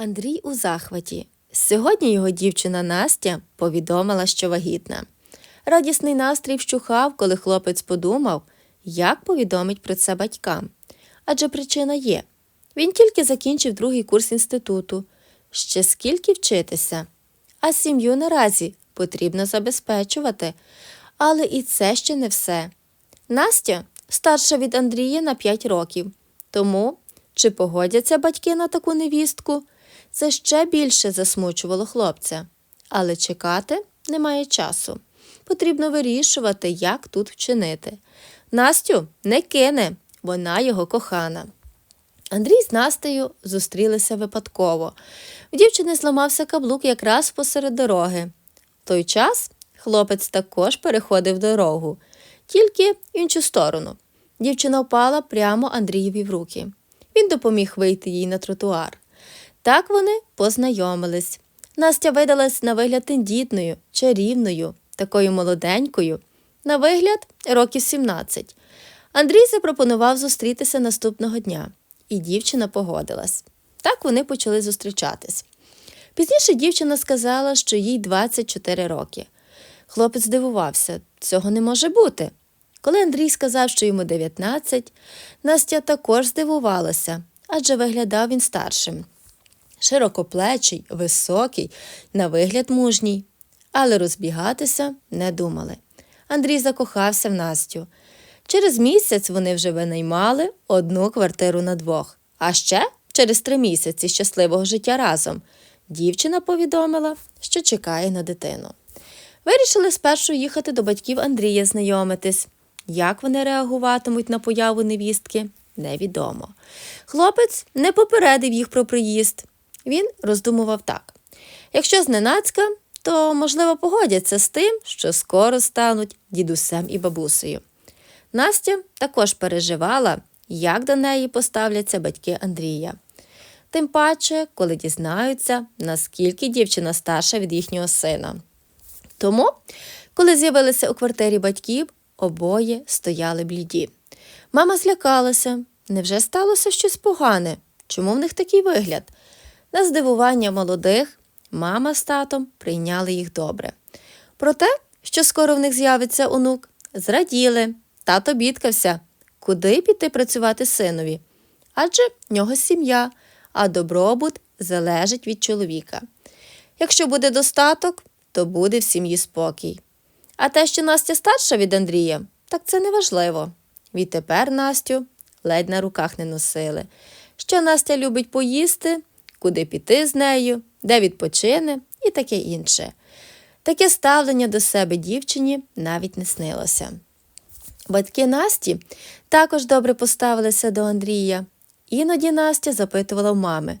Андрій у захваті. Сьогодні його дівчина Настя повідомила, що вагітна. Радісний настрій вщухав, коли хлопець подумав, як повідомить про це батькам. Адже причина є. Він тільки закінчив другий курс інституту. Ще скільки вчитися. А сім'ю наразі потрібно забезпечувати. Але і це ще не все. Настя старша від Андрія на 5 років. Тому, чи погодяться батьки на таку невістку, це ще більше засмучувало хлопця. Але чекати немає часу. Потрібно вирішувати, як тут вчинити. Настю не кине, вона його кохана. Андрій з Настею зустрілися випадково. В дівчини зламався каблук якраз посеред дороги. В той час хлопець також переходив дорогу, тільки іншу сторону. Дівчина впала прямо Андрієві в руки. Він допоміг вийти їй на тротуар. Так вони познайомились. Настя видалась на вигляд тендітною, чарівною, такою молоденькою, на вигляд років 17. Андрій запропонував зустрітися наступного дня, і дівчина погодилась. Так вони почали зустрічатись. Пізніше дівчина сказала, що їй 24 роки. Хлопець здивувався, цього не може бути. Коли Андрій сказав, що йому 19, Настя також здивувалася, адже виглядав він старшим. Широкоплечий, високий, на вигляд мужній. Але розбігатися не думали. Андрій закохався в Настю. Через місяць вони вже винаймали одну квартиру на двох. А ще через три місяці щасливого життя разом дівчина повідомила, що чекає на дитину. Вирішили спершу їхати до батьків Андрія знайомитись. Як вони реагуватимуть на появу невістки, невідомо. Хлопець не попередив їх про приїзд. Він роздумував так: якщо зненацька, то, можливо, погодяться з тим, що скоро стануть дідусем і бабусею. Настя також переживала, як до неї поставляться батьки Андрія. Тим паче, коли дізнаються, наскільки дівчина старша від їхнього сина. Тому, коли з'явилися у квартирі батьків, обоє стояли бліді. Мама злякалася. Невже сталося щось погане? Чому в них такий вигляд? На здивування молодих мама з татом прийняли їх добре. Про те, що скоро в них з'явиться онук, зраділи. Тато бідкався, куди піти працювати синові. Адже в нього сім'я, а добробут залежить від чоловіка. Якщо буде достаток, то буде в сім'ї спокій. А те, що Настя старша від Андрія, так це не важливо. Відтепер Настю ледь на руках не носили. Що Настя любить поїсти, куди піти з нею, де відпочине і таке інше. Таке ставлення до себе дівчині навіть не снилося. Батьки Насті також добре поставилися до Андрія. Іноді Настя запитувала в мами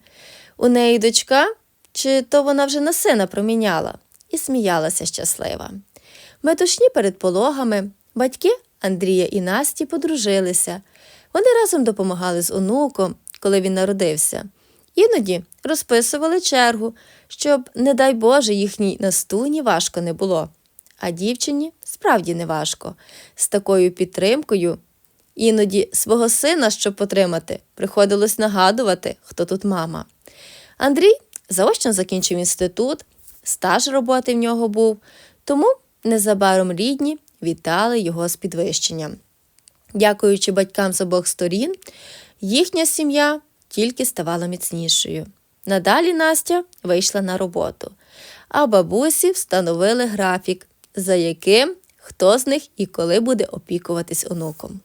у неї дочка, чи то вона вже на сина проміняла, і сміялася щаслива. Метушні перед пологами батьки Андрія і Насті подружилися. Вони разом допомагали з онуком, коли він народився. Іноді розписували чергу, щоб, не дай Боже, їхній настуні важко не було. А дівчині справді не важко. З такою підтримкою іноді свого сина, щоб потримати, приходилось нагадувати, хто тут мама. Андрій заочно закінчив інститут, стаж роботи в нього був, тому незабаром рідні вітали його з підвищенням. Дякуючи батькам з обох сторін, їхня сім'я тільки ставала міцнішою. Надалі Настя вийшла на роботу, а бабусі встановили графік, за яким хто з них і коли буде опікуватись онуком.